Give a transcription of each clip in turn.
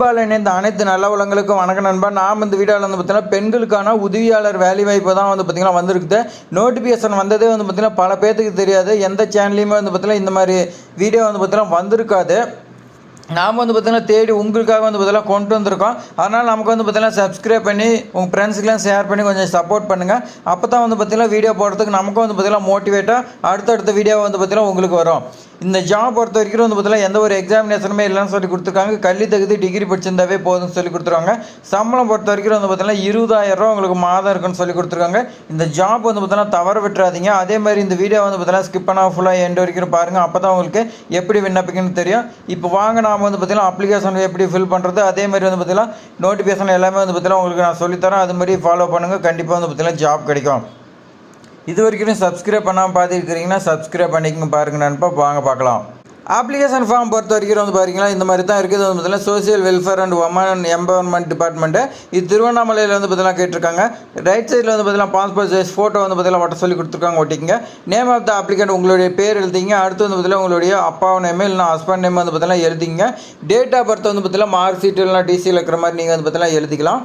அன்பால் இணைந்த அனைத்து நல்ல உலங்களுக்கும் வணக்கம் நண்பா நாம் இந்த வீடியோவில் வந்து பார்த்தீங்கன்னா பெண்களுக்கான உதவியாளர் வேலை வாய்ப்பு தான் வந்து பார்த்தீங்கன்னா வந்திருக்குது நோட்டிஃபிகேஷன் வந்ததே வந்து பார்த்தீங்கன்னா பல பேர்த்துக்கு தெரியாது எந்த சேனல்லையுமே வந்து பார்த்தீங்கன்னா இந்த மாதிரி வீடியோ வந்து பார்த்தீங்கன்னா வந்திருக்காது நாம் வந்து பார்த்தீங்கன்னா தேடி உங்களுக்காக வந்து பார்த்தீங்கன்னா கொண்டு வந்திருக்கோம் அதனால் நமக்கு வந்து பார்த்தீங்கன்னா சப்ஸ்கிரைப் பண்ணி உங்கள் ஃப்ரெண்ட்ஸுக்கெலாம் ஷேர் பண்ணி கொஞ்சம் சப்போர்ட் பண்ணுங்கள் அப்போ தான் வந்து பார்த்தீங்கன்னா வீடியோ போடுறதுக்கு நமக்கும் வந்து பார்த்தீங்கன்னா மோட்டிவேட்டாக அடுத்தடுத்த வீடியோ வந்து பார்த்தீங்கன்னா உங்களுக்கு வரும் இந்த ஜாப் பொறுத்த வரைக்கும் வந்து பார்த்தீங்கன்னா எந்த ஒரு எக்ஸாமினேஷனுமே இல்லைன்னு சொல்லி கொடுத்துருக்காங்க. கல்வி தகுதி டிகிரி படிச்சிருந்தாவே போதும்னு சொல்லி கொடுத்துருவாங்க. சம்பளம் பொறுத்த வரைக்கும் வந்து பார்த்தீங்கன்னா இருபதாயிரம் ரூபா உங்களுக்கு மாதம் இருக்குன்னு சொல்லி கொடுத்துருக்காங்க. இந்த ஜாப் வந்து பார்த்தீங்கன்னா தவற விட்டுறாதீங்க. அதே மாதிரி இந்த வீடியோ வந்து பார்த்தீங்கன்னா ஸ்கிப் பண்ணால் ஃபுல்லாக எண்டு வரைக்கும் பாருங்கள் அப்போ தான் உங்களுக்கு எப்படி விண்ணப்பிக்கணும்னு தெரியும். இப்போ வாங்க நாம் வந்து பார்த்தீங்கன்னா அப்ளிகேஷன் எப்படி ஃபில் பண்ணுறது அதே மாதிரி வந்து பார்த்தீங்கன்னா நோட்டிஃபிகேஷன் எல்லாமே வந்து பார்த்தீங்கன்னா உங்களுக்கு நான் சொல்லித்தரேன். அது மாதிரி ஃபாலோ பண்ணுங்கள் கண்டிப்பாக வந்து பார்த்தீங்கன்னா ஜாப் கிடைக்கும். இது வரைக்கும் சப்ஸ்கிரைப் பண்ணாமல் பார்த்துருக்கிறீங்கன்னா சப்ஸ்கிரைப் பண்ணிக்கங்க பாருங்க நண்பா. வாங்க பார்க்கலாம். அப்ளிகேஷன் ஃபார்ம் பொறுத்த வரைக்கும் வந்து பார்த்தீங்கன்னா இந்த மாதிரி தான் இருக்குது. வந்து பார்த்தீங்கன்னா social welfare and women empowerment department இது திருவண்ணாமலையில் வந்து பார்த்தீங்கன்னா கேட்டிருக்காங்க. ரைட் சைடில் வந்து பார்த்தீங்கன்னா பாஸ்போர்ட் சைஸ் ஃபோட்டோ வந்து பார்த்தீங்கன்னா ஒட்ட சொல்லி கொடுத்துருக்காங்க ஓட்டிங்க நேம் ஆஃப் த அப்ளிகண்ட் உங்களுடைய பேர் எழுதிங்க அடுத்து வந்து பார்த்தீங்கன்னா உங்களுடைய அப்பா நேம் இல்லைனா ஹஸ்பண்ட் நேம் வந்து பார்த்தீங்கன்னா எழுதிங்க டேட் ஆஃப் பர்த் வந்து பார்த்தீங்கன்னா மார்க் ஷீட் இல்லைனா டிசியில் இருக்கிற மாதிரி நீங்கள் வந்து பார்த்தீங்கன்னா எழுதிக்கலாம்.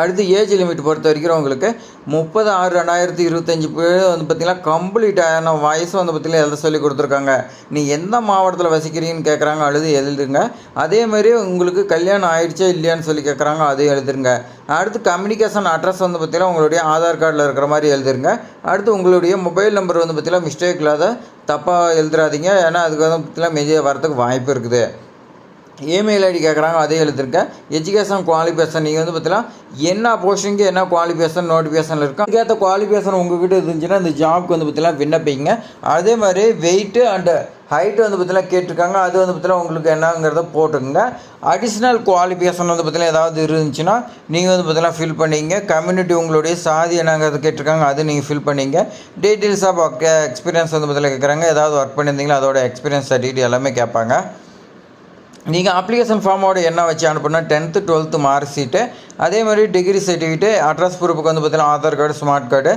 அடுத்து ஏஜ் லிமிட் பொறுத்த வரைக்கும் உங்களுக்கு முப்பது ஆறு ரெண்டாயிரத்தி இருபத்தஞ்சி பேர் வந்து பார்த்திங்கன்னா கம்ப்ளீட்டான வயசு வந்து பார்த்திங்கன்னா எழுத சொல்லி கொடுத்துருக்காங்க. நீ எந்த மாவட்டத்தில் வசிக்கிறீங்கன்னு கேட்குறாங்க அழுது எழுதுங்க. அதே மாதிரி உங்களுக்கு கல்யாணம் ஆயிடுச்சா இல்லையான்னு சொல்லி கேட்குறாங்க அதையும் எழுதுருங்க. அடுத்து கம்யூனிகேஷன் அட்ரஸ் வந்து பார்த்திங்கன்னா உங்களுடைய ஆதார் கார்டில் இருக்கிற மாதிரி எழுதுருங்க. அடுத்து உங்களுடைய மொபைல் நம்பர் வந்து பார்த்திங்கன்னா மிஸ்டேக் இல்லாத தப்பாக எழுதுறாதீங்க. ஏன்னா அதுக்கு வந்து பார்த்திங்கன்னா மெஜியாக வரதுக்கு வாய்ப்பு இருக்குது. இமெயில் ஐடி கேட்குறாங்க அதே எழுதிருக்கேன் எஜுகேஷன் குவாலிஃபிகேஷன் நீங்கள் வந்து பார்த்தீங்கன்னா என்ன போர்ஷனுக்கு என்ன குவாலிஃபிகேஷன் நோட்டிஃபிகேஷன் இருக்கும் அதுக்கேற்ற குவாலிஃபிகேஷன் உங்ககிட்ட இருந்துச்சுன்னா இந்த ஜாப்க்கு வந்து பார்த்தீங்கன்னா விண்ணப்பிங்க. அதே மாதிரி வெயிட்டு அண்டு ஹைட்டு வந்து பார்த்தீங்கன்னா கேட்டிருக்காங்க. அது வந்து பார்த்தீங்கன்னா உங்களுக்கு என்னங்கிறத போட்டுக்கோங்க. அடிஷ்னல் குவாலிஃபிகேஷன் வந்து பார்த்தீங்கன்னா ஏதாவது இருந்துச்சுன்னா நீங்கள் வந்து பார்த்தீங்கன்னா ஃபில் பண்ணிங்க. கம்யூனிட்டி உங்களுடைய சாதி என்னங்கிறத கேட்டிருக்காங்க அது நீங்கள் ஃபில் பண்ணிங்க. டீட்டெயில்ஸ் ஆஃப் எக்ஸ்பீரியன்ஸ் வந்து பார்த்தீங்கன்னா கேட்குறாங்க ஏதாவது ஒர்க் பண்ணியிருந்தீங்களா அதோட எக்ஸ்பீரியன்ஸ் சர்டிஃபிகேட் எல்லாமே கேட்பாங்க. நீங்கள் அப்ளிகேஷன் ஃபார்மோட என்ன வச்சு அனுப்புனா டென்த்து டுவெல்த்து மார்க் ஷீட்டு அதே மாதிரி டிகிரி சர்டிஃபிகேட்டு அட்ரஸ் ப்ரூஃபுக்கு வந்து பார்த்தீங்கன்னா Aadhaar card smart card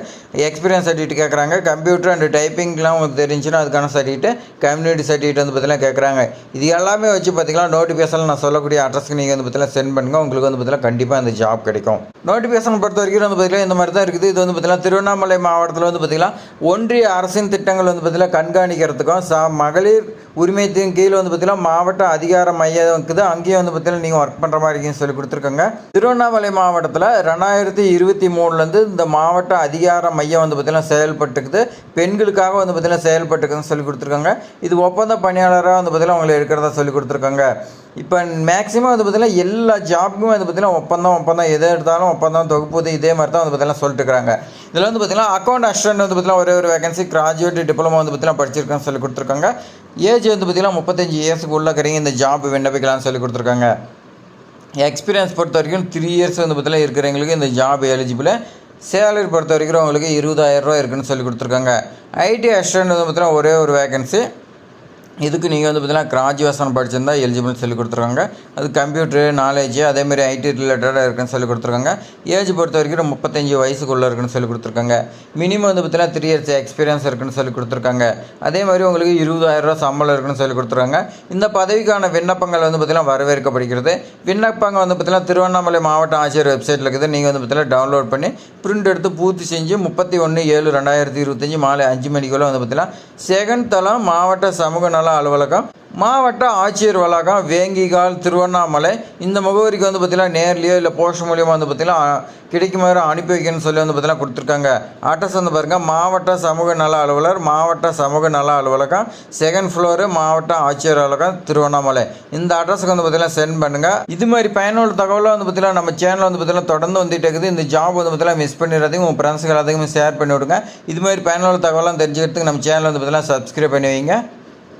experience certificate கேட்குறாங்க கம்ப்யூட்டர் அண்ட் டைப்பிங்லாம் உங்களுக்கு தெரிஞ்சுன்னா அதுக்கான சர்டிஃபிகேட்டு கம்யூனிட்டி சர்டிஃபிகேட் வந்து பார்த்தீங்கன்னா கேட்குறாங்க இது எல்லாமே வச்சு பார்த்தீங்கன்னா நோட்டிஃபிகேஷன் நான் சொல்லக்கூடிய அட்ரஸ்க்கு நீங்கள் வந்து பார்த்தீங்கன்னா சென்ட் பண்ணுங்கள் உங்களுக்கு வந்து பார்த்தீங்கன்னா கண்டிப்பாக அந்த ஜாப் கிடைக்கும். நோட்டிஃபிகேஷன் பொறுத்த வரைக்கும் வந்து பார்த்தீங்கன்னா இந்த மாதிரி தான் இருக்குது. இது வந்து பார்த்தீங்கன்னா திருவண்ணாமலை மாவட்டத்தில் வந்து பார்த்தீங்கன்னா ஒன்றிய அரசின் திட்டங்கள் வந்து பார்த்தீங்கன்னா கண்காணிக்கிறதுக்கும் ச மகளிர் உரிமையத்தின் கீழ் வந்து பார்த்தீங்கன்னா மாவட்ட அதிகார மையம் இருக்குது அங்கேயும் வந்து பார்த்தீங்கன்னா நீங்கள் ஒர்க் பண்ணுற மாதிரி இருக்குன்னு சொல்லி கொடுத்துருக்காங்க திருவண்ணாமலை மாவட்டத்தில் ரெண்டாயிரத்தி இருபத்தி மூணுலேருந்து இந்த மாவட்ட அதிகார மையம் வந்து பார்த்திங்கன்னா செயல்பட்டுக்குது பெண்களுக்காக வந்து பார்த்திங்கன்னா செயல்பட்டுக்குதுன்னு சொல்லி கொடுத்துருக்காங்க இது ஒப்பந்த பணியாளராக வந்து பார்த்தீங்கன்னா அவங்களை இருக்கிறதா சொல்லி கொடுத்துருக்காங்க இப்போ மேக்ஸிமம் வந்து பார்த்தீங்கன்னா எல்லா ஜாப்புக்கும் வந்து பார்த்தீங்கன்னா ஒப்பந்தம் ஒப்பந்தம் எதை எடுத்தாலும் ஒப்பந்தம் தொகுப்புது இதே மாதிரி தான் வந்து பார்த்தீங்கன்னா சொல்லிட்டுருக்காங்க இதில் வந்து பார்த்தீங்கன்னா அக்கௌண்ட் அசிஸ்டன்ட் வந்து பார்த்தீங்கன்னா ஒரே ஒரு வேகன்சி கிராஜுவேட் டிப்ளமோ வந்து பார்த்தீங்கன்னா படிச்சிருக்கேன்னு சொல்லி கொடுத்துருக்காங்க ஏஜ் வந்து பார்த்தீங்கன்னா முப்பத்தஞ்சு இயர்ஸுக்கு உள்ளே இருக்கிறீங்க இந்த ஜாப் விண்ணப்பிக்கலாம்னு சொல்லி கொடுத்துருக்காங்க. எக்ஸ்பீரியன்ஸ் பொறுத்த வரைக்கும் த்ரீ இயர்ஸ் வந்து பார்த்தீங்கன்னா இருக்கிறவங்களுக்கு இந்த ஜாப் எலிஜிபிள் சேலரி பொறுத்த வரைக்கும் அவங்களுக்கு இருபதாயிரம் ரூபா இருக்குன்னு சொல்லி கொடுத்துருக்காங்க. ஐடி அசிஸ்டன்ட் வந்து பார்த்தீங்கன்னா ஒரே ஒரு வேகன்சி இதுக்கு நீங்கள் வந்து பார்த்தீங்கன்னா கிராஜுவேஷன் படிச்சிருந்தா எலிஜிபிள்னு சொல்லி கொடுத்துருக்காங்க. அது கம்ப்யூட்டர் நாலேஜ் அதேமாதிரி ஐடி ரிலேட்டடாக இருக்குன்னு சொல்லி கொடுத்துருக்காங்க. ஏஜ் பொறுத்த வரைக்கும் முப்பத்தஞ்சு வயசுக்குள்ளே இருக்குன்னு சொல்லி கொடுத்துருக்காங்க. மினிமம் வந்து பார்த்தீங்கன்னா த்ரீ இயர்ஸ் எக்ஸ்பீரியன்ஸ் இருக்குன்னு சொல்லி கொடுத்துருக்காங்க. அதே மாதிரி உங்களுக்கு இருபதாயிரம் ரூபா சம்பளம் இருக்குன்னு சொல்லி கொடுத்துருக்காங்க. இந்த பதவிக்கான விண்ணப்பங்கள் வந்து பார்த்திங்கன்னா வரவேற்கப்படுகிறது. விண்ணப்பங்கள் வந்து பார்த்திங்கன்னா திருவண்ணாமலை மாவட்ட ஆட்சியர் வெப்சைட்டில் இருக்குது. நீங்கள் வந்து பார்த்தீங்கன்னா டவுன்லோட் பண்ணி பிரிண்ட் எடுத்து பூர்த்தி செஞ்சு முப்பத்தி ஒன்று ஏழு ரெண்டாயிரத்தி இருபத்தஞ்சி மாலை அஞ்சு மணிக்குள்ளே வந்து பார்த்திங்கன்னா செகண்ட் தளம் மாவட்ட சமூக நல அலுவலகம் மாவட்ட ஆட்சியர் வளாகம் வேங்கிகால் திருவண்ணாமலை. இந்த முகவரிக்கு வந்து பார்த்தீங்கன்னா நேர்லேயோ இல்லை போஸ்ட் மூலியமாக வந்து பார்த்தீங்கன்னா கிடைக்குமாறு அனுப்பி வைக்கணும்னு சொல்லி வந்து பார்த்தீங்கன்னா கொடுத்துருக்காங்க. அட்ரஸ் வந்து பாருங்கள் மாவட்ட சமூக நல அலுவலர் மாவட்ட சமூக நல அலுவலகம் செகண்ட் ஃப்ளோரு மாவட்ட ஆட்சியர் அலுவலகம் திருவண்ணாமலை. இந்த அட்ரஸுக்கு வந்து பார்த்தீங்கன்னா சென்ட் பண்ணுங்கள் இது மாதிரி பயனுள்ள தகவலாக வந்து பார்த்தீங்கன்னா நம்ம சேனல் வந்து பார்த்தீங்கன்னா தொடர்ந்து வந்துகிட்டே இருக்குது. இந்த ஜாப் வந்து பார்த்தீங்கன்னா மிஸ் பண்ணிடுறதுக்கு உங்கள் ஃப்ரெண்ட்ஸுக்கு எல்லாத்தையும் ஷேர் பண்ணி விடுங்க இது மாதிரி பயனுள்ள தகவலாம் தெரிஞ்சுக்கிறதுக்கு நம்ம சேனல் வந்து பார்த்தீங்கன்னா சப்ஸ்கிரைப் பண்ணி வைங்க.